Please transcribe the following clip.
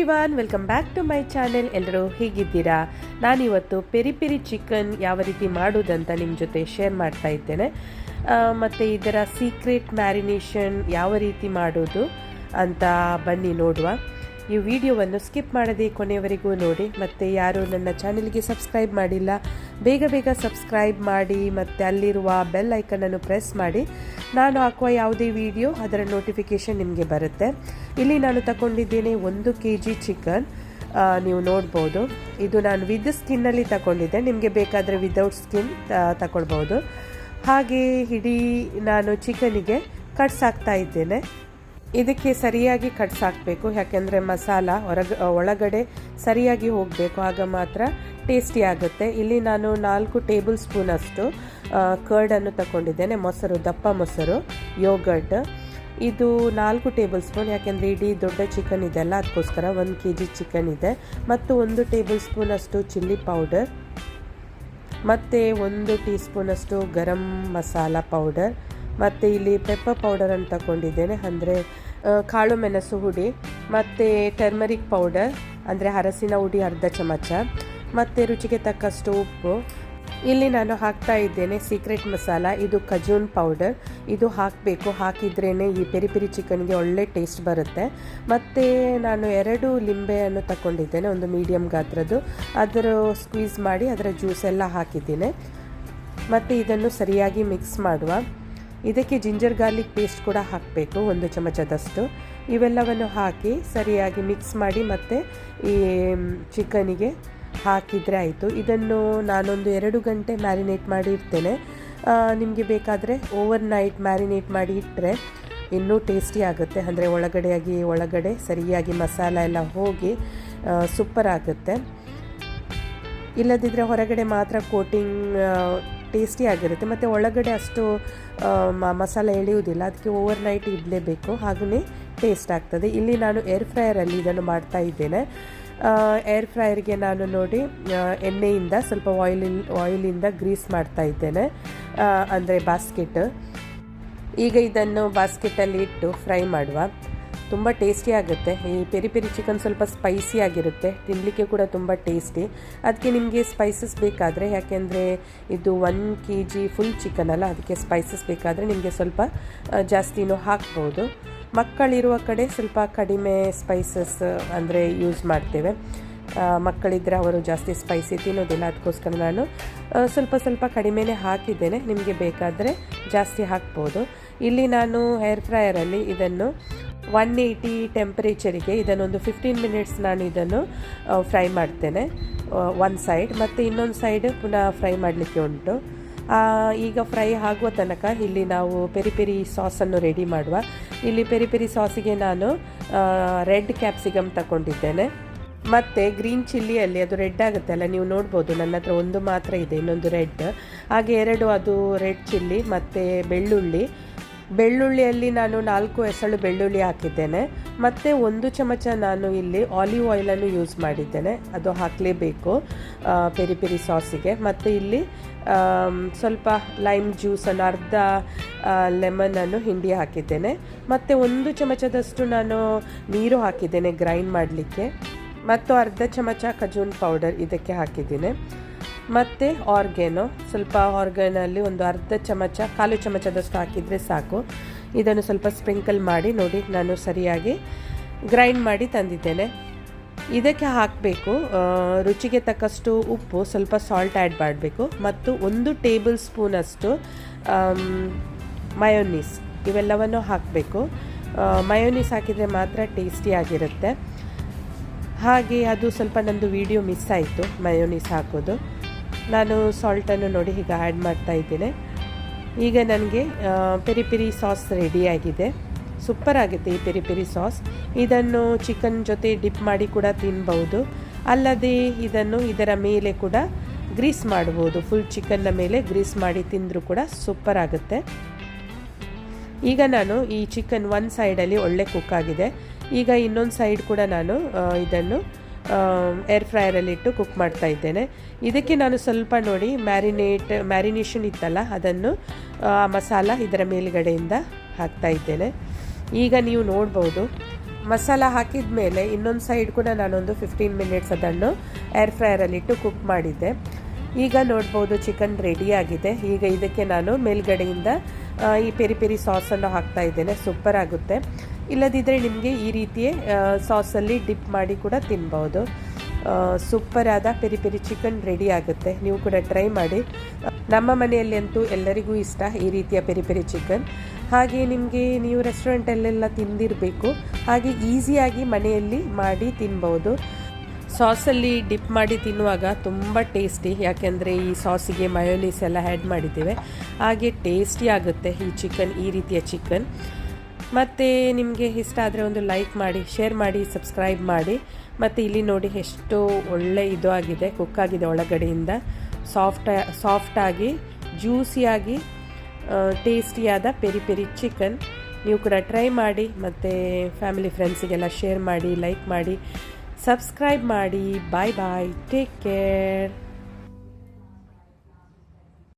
Everyone, welcome back to my channel. ಎಲ್ಲರೂ ಹೇಗಿದ್ದೀರಾ? ನಾನಿವತ್ತು ಪೆರಿ ಪೆರಿ ಚಿಕನ್ ಯಾವ ರೀತಿ ಮಾಡೋದಂತ ನಿಮ್ಮ ಜೊತೆ ಶೇರ್ ಮಾಡ್ತಾ ಇದ್ದೇನೆ. ಮತ್ತು ಇದರ ಸೀಕ್ರೆಟ್ ಮ್ಯಾರಿನೇಷನ್ ಯಾವ ರೀತಿ ಮಾಡೋದು ಅಂತ ಬನ್ನಿ ನೋಡುವ. ಈ ವಿಡಿಯೋವನ್ನು ಸ್ಕಿಪ್ ಮಾಡದೆ ಕೊನೆಯವರೆಗೂ ನೋಡಿ ಮತ್ತು ಯಾರು ನನ್ನ ಚಾನೆಲ್ಗೆ ಸಬ್ಸ್ಕ್ರೈಬ್ ಮಾಡಿಲ್ಲ, ಬೇಗ ಬೇಗ ಸಬ್ಸ್ಕ್ರೈಬ್ ಮಾಡಿ ಮತ್ತು ಅಲ್ಲಿರುವ ಬೆಲ್ ಐಕನನ್ನು ಪ್ರೆಸ್ ಮಾಡಿ. ನಾನು ಹಾಕುವ ಯಾವುದೇ ವಿಡಿಯೋ ಅದರ ನೋಟಿಫಿಕೇಷನ್ ನಿಮಗೆ ಬರುತ್ತೆ. ಇಲ್ಲಿ ನಾನು ತಗೊಂಡಿದ್ದೇನೆ ಒಂದು ಕೆ ಜಿ ಚಿಕನ್ ನೀವು ನೋಡ್ಬೋದು. ಇದು ನಾನು ವಿತ್ ಸ್ಕಿನ್ನಲ್ಲಿ ತಗೊಂಡಿದ್ದೆ. ನಿಮಗೆ ಬೇಕಾದರೆ ವಿದೌಟ್ ಸ್ಕಿನ್ ತಗೊಳ್ಬೋದು. ಹಾಗೆ ಇಡೀ ನಾನು ಚಿಕನಿಗೆ ಕಟ್ಸ್ ಹಾಕ್ತಾ ಇದ್ದೇನೆ. ಇದಕ್ಕೆ ಸರಿಯಾಗಿ ಕಟ್ಸ್ ಹಾಕಬೇಕು ಯಾಕೆಂದರೆ ಮಸಾಲ ಹೊರಗ, ಒಳಗಡೆ ಸರಿಯಾಗಿ ಹೋಗಬೇಕು. ಆಗ ಮಾತ್ರ ಟೇಸ್ಟಿ ಆಗುತ್ತೆ. ಇಲ್ಲಿ ನಾನು ನಾಲ್ಕು ಟೇಬಲ್ ಸ್ಪೂನ್ ಅಷ್ಟು ಕರ್ಡನ್ನು ತಗೊಂಡಿದ್ದೇನೆ ಮೊಸರು, ದಪ್ಪ ಮೊಸರು ಯೋಗರ್ಟ್ ಇದು ನಾಲ್ಕು ಟೇಬಲ್ ಸ್ಪೂನ್ ಯಾಕೆಂದರೆ ಇಡೀ ದೊಡ್ಡ ಚಿಕನ್ ಇದೆಲ್ಲ, ಅದಕ್ಕೋಸ್ಕರ ಒಂದು ಕೆ ಜಿ ಚಿಕನ್ ಇದೆ. ಮತ್ತು ಒಂದು ಟೇಬಲ್ ಸ್ಪೂನ್ ಅಷ್ಟು ಚಿಲ್ಲಿ ಪೌಡರ್ ಮತ್ತು ಒಂದು ಟೀ ಸ್ಪೂನಷ್ಟು ಗರಂ ಮಸಾಲ ಪೌಡರ್ ಮತ್ತು ಇಲ್ಲಿ ಪೆಪ್ಪರ್ ಪೌಡರನ್ನು ತಗೊಂಡಿದ್ದೇನೆ. ಅಂದರೆ ಕಾಳು ಮೆಣಸು ಹುಡಿ, ಮತ್ತು ಟರ್ಮರಿಕ್ ಪೌಡರ್ ಅಂದರೆ ಹರಸಿನ ಹುಡಿ ಅರ್ಧ ಚಮಚ, ಮತ್ತು ರುಚಿಗೆ ತಕ್ಕಷ್ಟು ಉಪ್ಪು. ಇಲ್ಲಿ ನಾನು ಹಾಕ್ತಾ ಇದ್ದೇನೆ ಸೀಕ್ರೆಟ್ ಮಸಾಲ ಇದು ಖಜೂನ್ ಪೌಡರ್ ಇದು ಹಾಕಬೇಕು ಹಾಕಿದ್ರೇ ಈ ಪೆರಿ ಪೆರಿ ಚಿಕನ್ಗೆ ಒಳ್ಳೆ ಟೇಸ್ಟ್ ಬರುತ್ತೆ. ಮತ್ತು ನಾನು ಎರಡು ಲಿಂಬೆಯನ್ನು ತಗೊಂಡಿದ್ದೇನೆ, ಒಂದು ಮೀಡಿಯಮ್ ಗಾತ್ರದ್ದು. ಅದರ ಸ್ಕ್ವೀಸ್ ಮಾಡಿ, ಅದರ ಜ್ಯೂಸ್ ಎಲ್ಲ ಹಾಕಿದ್ದೇನೆ. ಮತ್ತು ಇದನ್ನು ಸರಿಯಾಗಿ ಮಿಕ್ಸ್ ಮಾಡುವ. ಇದಕ್ಕೆ ಜಿಂಜರ್ ಗಾರ್ಲಿಕ್ ಪೇಸ್ಟ್ ಕೂಡ ಹಾಕಬೇಕು, ಒಂದು ಚಮಚದಷ್ಟು. ಇವೆಲ್ಲವನ್ನು ಹಾಕಿ ಸರಿಯಾಗಿ ಮಿಕ್ಸ್ ಮಾಡಿ ಮತ್ತು ಈ ಚಿಕನಿಗೆ ಹಾಕಿದರೆ ಆಯಿತು. ಇದನ್ನು ನಾನೊಂದು ಎರಡು ಗಂಟೆ ಮ್ಯಾರಿನೇಟ್ ಮಾಡಿ ಇಡ್ತೇನೆ. ನಿಮಗೆ ಬೇಕಾದರೆ ಓವರ್ ನೈಟ್ ಮ್ಯಾರಿನೇಟ್ ಮಾಡಿ ಇಟ್ಟರೆ ಇನ್ನೂ ಟೇಸ್ಟಿ ಆಗುತ್ತೆ. ಅಂದರೆ ಒಳಗಡೆಯಾಗಿ ಒಳಗಡೆ ಸರಿಯಾಗಿ ಮಸಾಲ ಎಲ್ಲ ಹೋಗಿ ಸೂಪರ್ ಆಗುತ್ತೆ. ಇಲ್ಲದಿದ್ದರೆ ಹೊರಗಡೆ ಮಾತ್ರ ಕೋಟಿಂಗ್ ಟೇಸ್ಟಿ ಆಗಿರುತ್ತೆ. ಮತ್ತು ಒಳಗಡೆ ಅಷ್ಟು ಮಸಾಲೆ ಎಳೆಯುವುದಿಲ್ಲ. ಅದಕ್ಕೆ ಓವರ್ ನೈಟ್ ಇಡಲೇಬೇಕು ಹಾಗೆಯೇ ಟೇಸ್ಟ್ ಆಗ್ತದೆ. ಇಲ್ಲಿ ನಾನು ಏರ್ ಫ್ರೈಯರಲ್ಲಿ ಇದನ್ನು ಮಾಡ್ತಾ ಇದ್ದೇನೆ. ಏರ್ ಫ್ರೈಯರ್ಗೆ ನಾನು ನೋಡಿ ಎಣ್ಣೆಯಿಂದ ಸ್ವಲ್ಪ ಆಯಿಲ್ ಆಯಿಲಿಂದ ಗ್ರೀಸ್ ಮಾಡ್ತಾ ಇದ್ದೇನೆ. ಅಂದರೆ ಬಾಸ್ಕೆಟ್ ಈಗ ಇದನ್ನು ಬಾಸ್ಕೆಟಲ್ಲಿ ಇಟ್ಟು ಫ್ರೈ ಮಾಡುವ. ತುಂಬ ಟೇಸ್ಟಿ ಆಗುತ್ತೆ. ಈ ಪೆರಿ ಪೆರಿ ಚಿಕನ್ ಸ್ವಲ್ಪ ಸ್ಪೈಸಿ ಆಗಿರುತ್ತೆ. ತಿನ್ನಲಿಕ್ಕೆ ಕೂಡ ತುಂಬ ಟೇಸ್ಟಿ ಅದಕ್ಕೆ ನಿಮಗೆ ಸ್ಪೈಸಸ್ ಬೇಕಾದರೆ, ಯಾಕೆಂದರೆ ಇದು one K G full chicken ಅಲ್ಲ ಅದಕ್ಕೆ ಸ್ಪೈಸಸ್ ಬೇಕಾದರೆ ನಿಮಗೆ ಸ್ವಲ್ಪ ಜಾಸ್ತಿನೂ ಹಾಕ್ಬೋದು. ಮಕ್ಕಳಿರುವ ಕಡೆ ಸ್ವಲ್ಪ ಕಡಿಮೆ ಸ್ಪೈಸಸ್ ಅಂದರೆ ಯೂಸ್ ಮಾಡ್ತೇವೆ. ಮಕ್ಕಳಿದ್ದರೆ ಅವರು ಜಾಸ್ತಿ ಸ್ಪೈಸಿ ತಿನ್ನೋದಿಲ್ಲ ಅದಕ್ಕೋಸ್ಕರ ನಾನು ಸ್ವಲ್ಪ ಸ್ವಲ್ಪ ಕಡಿಮೆನೇ ಹಾಕಿದ್ದೇನೆ. ನಿಮಗೆ ಬೇಕಾದರೆ ಜಾಸ್ತಿ ಹಾಕ್ಬೋದು. ಇಲ್ಲಿ ನಾನು ಹೇರ್ ಫ್ರೈಯರಲ್ಲಿ ಇದನ್ನು ಒನ್ ಏಯ್ಟಿ ಟೆಂಪರೇಚರಿಗೆ ಇದನ್ನೊಂದು ಫಿಫ್ಟೀನ್ ಮಿನಿಟ್ಸ್ ನಾನು ಇದನ್ನು ಫ್ರೈ ಮಾಡ್ತೇನೆ ಒನ್ ಸೈಡ್ ಮತ್ತು ಇನ್ನೊಂದು ಸೈಡ್ ಪುನಃ ಫ್ರೈ ಮಾಡಲಿಕ್ಕೆ ಉಂಟು. ಈಗ ಫ್ರೈ ಆಗುವ ತನಕ ಇಲ್ಲಿ ನಾವು ಪೆರಿ ಪೆರಿ ಸಾಸನ್ನು ರೆಡಿ ಮಾಡುವ. ಇಲ್ಲಿ ಪೆರಿ ಪೆರಿ ಸಾಸಿಗೆ ನಾನು ರೆಡ್ ಕ್ಯಾಪ್ಸಿಕಮ್ ತಗೊಂಡಿದ್ದೇನೆ ಮತ್ತು ಗ್ರೀನ್ ಚಿಲ್ಲಿಯಲ್ಲಿ ಅದು ರೆಡ್ ಆಗುತ್ತೆ ಅಲ್ಲ, ನೀವು ನೋಡ್ಬೋದು ನನ್ನ ಹತ್ರ ಒಂದು ಮಾತ್ರ ಇದೆ, ಇನ್ನೊಂದು ರೆಡ್ ಹಾಗೆ ಎರಡು ಅದು ರೆಡ್ ಚಿಲ್ಲಿ ಮತ್ತು ಬೆಳ್ಳುಳ್ಳಿ. ಬೆಳ್ಳುಳ್ಳಿಯಲ್ಲಿ ನಾನು ನಾಲ್ಕು ಎಸಳು ಬೆಳ್ಳುಳ್ಳಿ ಹಾಕಿದ್ದೇನೆ. ಮತ್ತು ಒಂದು ಚಮಚ ನಾನು ಇಲ್ಲಿ ಆಲಿವ್ ಆಯಿಲನ್ನು ಯೂಸ್ ಮಾಡಿದ್ದೇನೆ. ಅದು ಹಾಕಲೇಬೇಕು ಪೆರಿ ಪೆರಿ ಸಾಸಿಗೆ. ಮತ್ತು ಇಲ್ಲಿ ಸ್ವಲ್ಪ ಲೈಮ್ ಜ್ಯೂಸನ್ನು, ಅರ್ಧ ಲೆಮನನ್ನು ಹಿಂಡಿ ಹಾಕಿದ್ದೇನೆ. ಮತ್ತು ಒಂದು ಚಮಚದಷ್ಟು ನಾನು ನೀರು ಹಾಕಿದ್ದೇನೆ ಗ್ರೈಂಡ್ ಮಾಡಲಿಕ್ಕೆ. ಮತ್ತು ಅರ್ಧ ಚಮಚ ಖಜೂನ್ ಪೌಡರ್ ಇದಕ್ಕೆ ಹಾಕಿದ್ದೀನಿ. ಮತ್ತು ಆರ್ಗೆನೋ ಸ್ವಲ್ಪ ಆರ್ಗೇನಲ್ಲಿ ಒಂದು ಅರ್ಧ ಚಮಚ, ಕಾಲು ಚಮಚದಷ್ಟು ಹಾಕಿದರೆ ಸಾಕು. ಇದನ್ನು ಸ್ವಲ್ಪ ಸ್ಪ್ರಿಂಕಲ್ ಮಾಡಿ, ನೋಡಿ, ನಾನು ಸರಿಯಾಗಿ ಗ್ರೈಂಡ್ ಮಾಡಿ ತಂದಿದ್ದೇನೆ. ಇದಕ್ಕೆ ಹಾಕಬೇಕು ರುಚಿಗೆ ತಕ್ಕಷ್ಟು ಉಪ್ಪು, ಸ್ವಲ್ಪ ಸಾಲ್ಟ್ ಆ್ಯಡ್ ಮಾಡಬೇಕು. ಮತ್ತು ಒಂದು ಟೇಬಲ್ ಸ್ಪೂನಷ್ಟು ಮಯೋನೀಸ್ ಇವೆಲ್ಲವನ್ನು ಹಾಕಬೇಕು. ಮಯೋನೀಸ್ ಹಾಕಿದರೆ ಮಾತ್ರ ಟೇಸ್ಟಿಯಾಗಿರುತ್ತೆ ಹಾಗೆ ಅದು ಸ್ವಲ್ಪ ನಂದು ವಿಡಿಯೋ ಮಿಸ್ ಆಯಿತು ಮಯೋನೀಸ್ ಹಾಕೋದು. ನಾನು ಸಾಲ್ಟನ್ನು ನೋಡಿ ಈಗ ಆ್ಯಡ್ ಮಾಡ್ತಾ ಇದ್ದೇನೆ. ಈಗ ನನಗೆ ಪೆರಿ ಪೆರಿ ಸಾಸ್ ರೆಡಿಯಾಗಿದೆ ಸೂಪರ್ ಆಗುತ್ತೆ ಈ ಪೆರಿ ಪೆರಿ ಸಾಸ್. ಇದನ್ನು ಚಿಕನ್ ಜೊತೆ ಡಿಪ್ ಮಾಡಿ ಕೂಡ ತಿನ್ಬೌದು. ಅಲ್ಲದೆ ಇದನ್ನು ಇದರ ಮೇಲೆ ಕೂಡ ಗ್ರೀಸ್ ಮಾಡ್ಬೋದು. ಫುಲ್ ಚಿಕನ್ನ ಮೇಲೆ ಗ್ರೀಸ್ ಮಾಡಿ ತಿಂದರೂ ಕೂಡ ಸೂಪರ್ ಆಗುತ್ತೆ. ಈಗ ನಾನು ಈ ಚಿಕನ್ ಒಂದು ಸೈಡಲ್ಲಿ ಒಳ್ಳೆ ಕುಕ್ ಆಗಿದೆ. ಈಗ ಇನ್ನೊಂದು ಸೈಡ್ ಕೂಡ ನಾನು ಇದನ್ನು ಏರ್ ಫ್ರೈಯರಲ್ಲಿಟ್ಟು ಕುಕ್ ಮಾಡ್ತಾ ಇದ್ದೇನೆ. ಇದಕ್ಕೆ ನಾನು ಸ್ವಲ್ಪ ನೋಡಿ ಮ್ಯಾರಿನೇಟ್ ಮ್ಯಾರಿನೇಷನ್ ಇತ್ತಲ್ಲ, ಅದನ್ನು, ಆ, ಮಸಾಲ ಇದರ ಮೇಲುಗಡೆಯಿಂದ ಹಾಕ್ತಾ ಇದ್ದೇನೆ. ಈಗ ನೀವು ನೋಡ್ಬೋದು, ಮಸಾಲ ಹಾಕಿದ ಮೇಲೆ ಇನ್ನೊಂದು ಸೈಡ್ ಕೂಡ ನಾನೊಂದು ಫಿಫ್ಟೀನ್ ಮಿನಿಟ್ಸ್ ಅದನ್ನು ಏರ್ ಫ್ರೈಯರಲ್ಲಿಟ್ಟು ಕುಕ್ ಮಾಡಿದ್ದೆ. ಈಗ ನೋಡ್ಬೋದು ಚಿಕನ್ ರೆಡಿಯಾಗಿದೆ ಈಗ ಇದಕ್ಕೆ ನಾನು ಮೇಲ್ಗಡೆಯಿಂದ ಈ ಪೆರಿ ಪೆರಿ ಸಾಸನ್ನು ಹಾಕ್ತಾ ಇದ್ದೇನೆ. ಸೂಪರ್ ಆಗುತ್ತೆ. ಇಲ್ಲದಿದ್ದರೆ ನಿಮಗೆ ಈ ರೀತಿಯೇ ಸಾಸಲ್ಲಿ ಡಿಪ್ ಮಾಡಿ ಕೂಡ ತಿನ್ಬೋದು. ಸೂಪರ್ ಆದ ಪೆರಿ ಪೆರಿ ಚಿಕನ್ ರೆಡಿ ಆಗುತ್ತೆ. ನೀವು ಕೂಡ ಟ್ರೈ ಮಾಡಿ. ನಮ್ಮ ಮನೆಯಲ್ಲಿ ಅಂತೂ ಎಲ್ಲರಿಗೂ ಇಷ್ಟ ಈ ರೀತಿಯ ಪೆರಿ ಪೆರಿ ಚಿಕನ್. ಹಾಗೆ ನಿಮಗೆ ನೀವು ರೆಸ್ಟೋರೆಂಟಲ್ಲೆಲ್ಲ ತಿಂದಿರಬೇಕು. ಹಾಗೆ ಈಸಿಯಾಗಿ ಮನೆಯಲ್ಲಿ ಮಾಡಿ ತಿನ್ಬೋದು. ಸಾಸಲ್ಲಿ ಡಿಪ್ ಮಾಡಿ ತಿನ್ನುವಾಗ ತುಂಬ ಟೇಸ್ಟಿ, ಯಾಕೆಂದರೆ ಈ ಸಾಸಿಗೆ ಮಯೋನೀಸ್ ಎಲ್ಲ ಆ್ಯಡ್ ಮಾಡಿದ್ದೇವೆ. ಹಾಗೆ ಟೇಸ್ಟಿ ಆಗುತ್ತೆ ಈ ಚಿಕನ್, ಈ ರೀತಿಯ ಚಿಕನ್. ಮತ್ತು ನಿಮಗೆ ಇಷ್ಟ ಆದರೆ ಒಂದು ಲೈಕ್ ಮಾಡಿ ಶೇರ್ ಮಾಡಿ ಸಬ್ಸ್ಕ್ರೈಬ್ ಮಾಡಿ. ಮತ್ತು ಇಲ್ಲಿ ನೋಡಿ ಎಷ್ಟು ಒಳ್ಳೆ ಇದು ಆಗಿದೆ ಕುಕ್ ಆಗಿದೆ ಒಳಗಡೆಯಿಂದ. ಸಾಫ್ಟ್ ಸಾಫ್ಟಾಗಿ ಜ್ಯೂಸಿಯಾಗಿ ಟೇಸ್ಟಿಯಾದ ಪೆರಿ ಪೆರಿ ಚಿಕನ್ ನೀವು ಕೂಡ ಟ್ರೈ ಮಾಡಿ, ಮತ್ತು ಫ್ಯಾಮಿಲಿ ಫ್ರೆಂಡ್ಸಿಗೆಲ್ಲ ಶೇರ್ ಮಾಡಿ ಲೈಕ್ ಮಾಡಿ ಸಬ್ಸ್ಕ್ರೈಬ್ ಮಾಡಿ. Bye bye take care